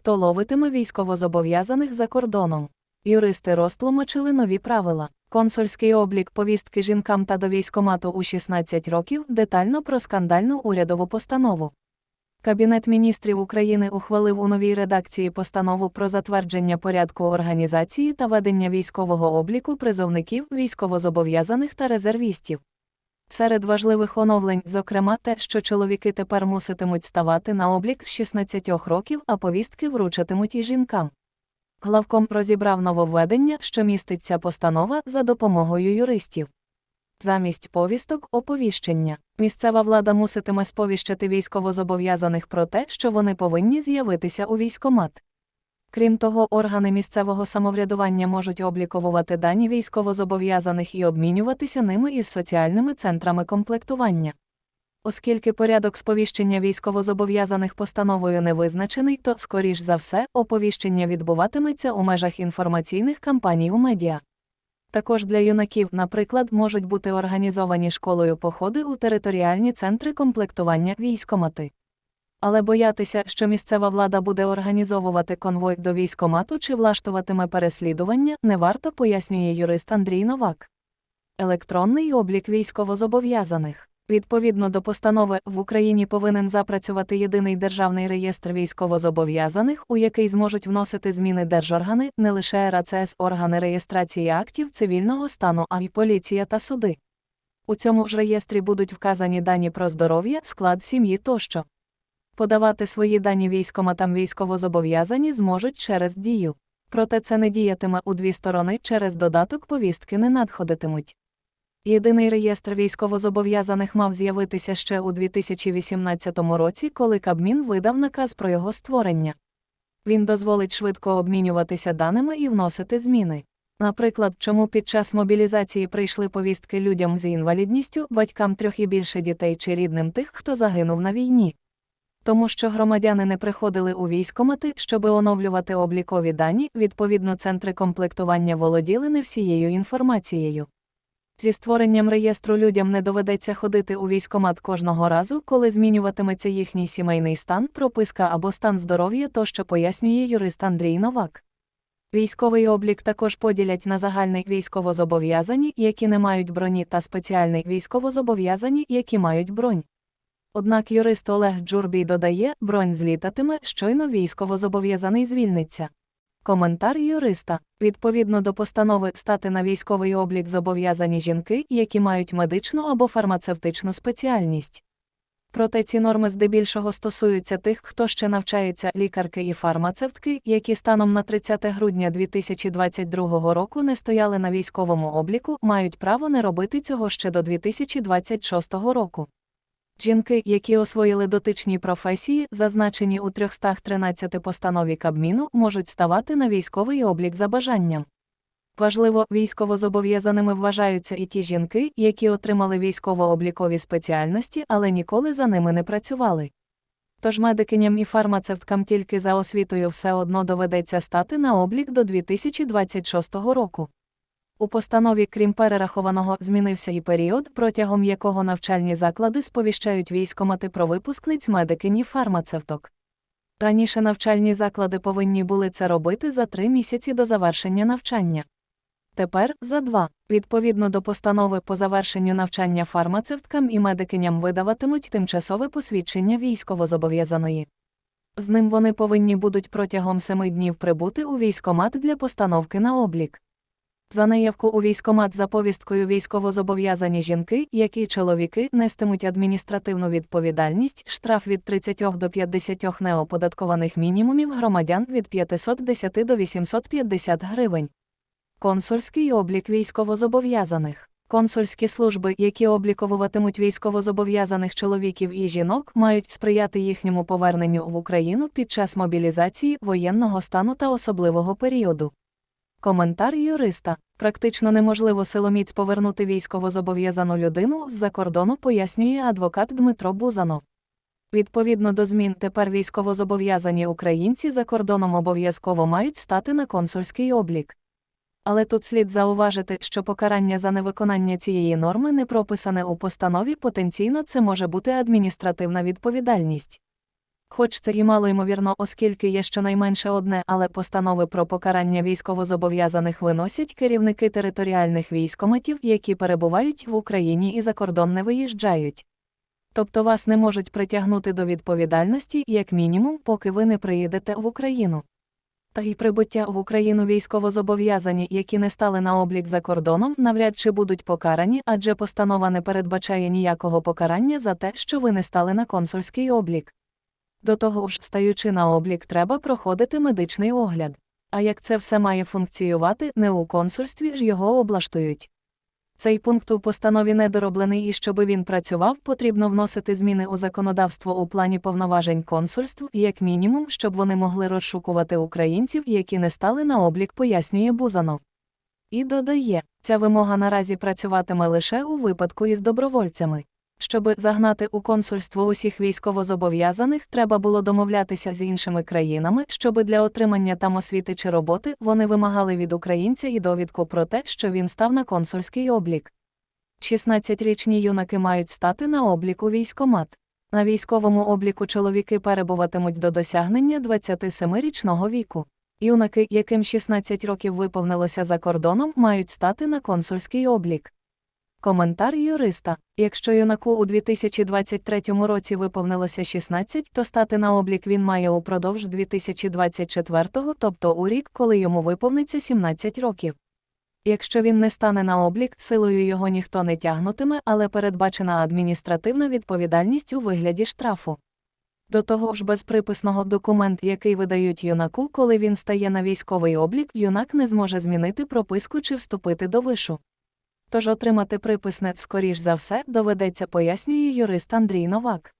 хто ловитиме військовозобов'язаних за кордоном. Юристи розтлумачили нові правила. Консульський облік повістки жінкам та до військомату у 16 років детально про скандальну урядову постанову. Кабінет міністрів України ухвалив у новій редакції постанову про затвердження порядку організації та ведення військового обліку призовників, військовозобов'язаних та резервістів. Серед важливих оновлень, зокрема, те, що чоловіки тепер муситимуть ставати на облік з 16 років, а повістки вручатимуть і жінкам. Главком розібрав нововведення, що містить ця постанова за допомогою юристів. Замість повісток оповіщення. Місцева влада муситиме сповіщати військовозобов'язаних про те, що вони повинні з'явитися у військомат. Крім того, органи місцевого самоврядування можуть обліковувати дані військовозобов'язаних і обмінюватися ними із соціальними центрами комплектування. Оскільки порядок сповіщення військовозобов'язаних постановою не визначений, то, скоріш за все, оповіщення відбуватиметься у межах інформаційних кампаній у медіа. Також для юнаків, наприклад, можуть бути організовані школою походи у територіальні центри комплектування військомати. Але боятися, що місцева влада буде організовувати конвой до військомату чи влаштуватиме переслідування, не варто, пояснює юрист Андрій Новак. Електронний облік військовозобов'язаних. Відповідно до постанови, в Україні повинен запрацювати єдиний державний реєстр військовозобов'язаних, у який зможуть вносити зміни держоргани, не лише РАЦС, органи реєстрації актів цивільного стану, а й поліція та суди. У цьому ж реєстрі будуть вказані дані про здоров'я, склад сім'ї тощо. Подавати свої дані військоматам військовозобов'язані зможуть через дію. Проте це не діятиме у дві сторони через додаток повістки не надходитимуть. Єдиний реєстр військовозобов'язаних мав з'явитися ще у 2018 році, коли Кабмін видав наказ про його створення. Він дозволить швидко обмінюватися даними і вносити зміни. Наприклад, чому під час мобілізації прийшли повістки людям з інвалідністю, батькам трьох і більше дітей чи рідним тих, хто загинув на війні. Тому що громадяни не приходили у військомати, щоби оновлювати облікові дані, відповідно, центри комплектування володіли не всією інформацією. Зі створенням реєстру людям не доведеться ходити у військомат кожного разу, коли змінюватиметься їхній сімейний стан, прописка або стан здоров'я, тощо пояснює юрист Андрій Новак. Військовий облік також поділять на загальний військовозобов'язані, які не мають броні, та спеціальний військовозобов'язані, які мають бронь. Однак юрист Олег Джурбій додає, бронь злітатиме, щойно військовозобов'язаний звільниться. Коментар юриста. Відповідно до постанови стати на військовий облік зобов'язані жінки, які мають медичну або фармацевтичну спеціальність. Проте ці норми здебільшого стосуються тих, хто ще навчається лікарки і фармацевтки, які станом на 30 грудня 2022 року не стояли на військовому обліку, мають право не робити цього ще до 2026 року. Жінки, які освоїли дотичні професії, зазначені у 313 постанові Кабміну, можуть ставати на військовий облік за бажанням. Важливо, військовозобов'язаними вважаються і ті жінки, які отримали військово-облікові спеціальності, але ніколи за ними не працювали. Тож медикиням і фармацевткам тільки за освітою все одно доведеться стати на облік до 2026 року. У постанові, крім перерахованого, змінився і період, протягом якого навчальні заклади сповіщають військомати про випускниць медикинів фармацевток. Раніше навчальні заклади повинні були це робити за три місяці до завершення навчання. Тепер за два. Відповідно до постанови по завершенню навчання фармацевткам і медикиням видаватимуть тимчасове посвідчення військовозобов'язаної. З ним вони повинні будуть протягом семи днів прибути у військомат для постановки на облік. За наявку у військомат за повісткою військовозобов'язані жінки, які чоловіки нестимуть адміністративну відповідальність, штраф від 30 до 50 неоподаткованих мінімумів громадян від 510 до 850 гривень. Консульський облік військовозобов'язаних. Консульські служби, які обліковуватимуть військовозобов'язаних чоловіків і жінок, мають сприяти їхньому поверненню в Україну під час мобілізації, воєнного стану та особливого періоду. Коментар юриста. Практично неможливо силоміць повернути військовозобов'язану людину з-за кордону, пояснює адвокат Дмитро Бузанов. Відповідно до змін, тепер військовозобов'язані українці за кордоном обов'язково мають стати на консульський облік. Але тут слід зауважити, що покарання за невиконання цієї норми не прописане у постанові, потенційно це може бути адміністративна відповідальність. Хоч це і мало ймовірно, оскільки є щонайменше одне, але постанови про покарання військовозобов'язаних виносять керівники територіальних військоматів, які перебувають в Україні і за кордон не виїжджають. Тобто вас не можуть притягнути до відповідальності, як мінімум, поки ви не приїдете в Україну. Та й прибуття в Україну військовозобов'язані, які не стали на облік за кордоном, навряд чи будуть покарані, адже постанова не передбачає ніякого покарання за те, що ви не стали на консульський облік. До того ж, стаючи на облік, треба проходити медичний огляд. А як це все має функціювати, не у консульстві ж його облаштують. Цей пункт у постанові недороблений і щоби він працював, потрібно вносити зміни у законодавство у плані повноважень консульств, як мінімум, щоб вони могли розшукувати українців, які не стали на облік, пояснює Бузанов. І додає, ця вимога наразі працюватиме лише у випадку із добровольцями. Щоби загнати у консульство усіх військовозобов'язаних, треба було домовлятися з іншими країнами, щоби для отримання там освіти чи роботи вони вимагали від українця і довідку про те, що він став на консульський облік. 16-річні юнаки мають стати на облік у військомат. На військовому обліку чоловіки перебуватимуть до досягнення 27-річного віку. Юнаки, яким 16 років виповнилося за кордоном, мають стати на консульський облік. Коментар юриста. Якщо юнаку у 2023 році виповнилося 16, то стати на облік він має упродовж 2024, тобто у рік, коли йому виповниться 17 років. Якщо він не стане на облік, силою його ніхто не тягнутиме, але передбачена адміністративна відповідальність у вигляді штрафу. До того ж, без приписного документ, який видають юнаку, коли він стає на військовий облік, юнак не зможе змінити прописку чи вступити до вишу. Тож отримати приписне, скоріш за все, доведеться, пояснює юрист Андрій Новак.